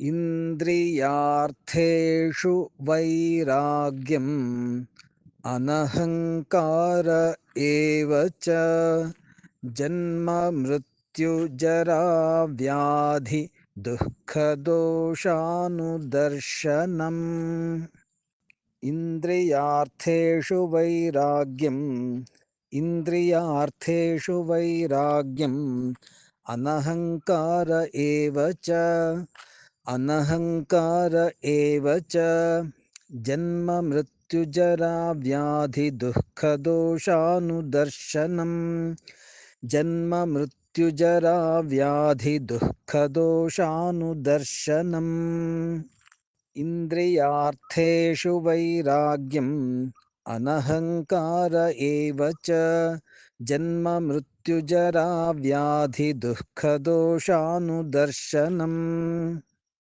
इन्द्रियार्थेषु वैराग्यम् अनहङ्कार एव च। जन्ममृत्युजराव्याधि दुःखदोषानुदर्शनम्। इन्द्रियार्थेषु वैराग्यम् इन्द्रियार्थेषु वैराग्यम् अनहङ्कार एव अनहङ्कार एव च। जन्ममृत्युजराव्याधिदुःखदोषानुदर्शनम् जन्ममृत्युजराव्याधिदुःखदोषानुदर्शनम् इन्द्रियार्थेषु वैराग्यम् अनहङ्कार एव च। जन्ममृत्युजराव्याधिदुःखदोषानुदर्शनम्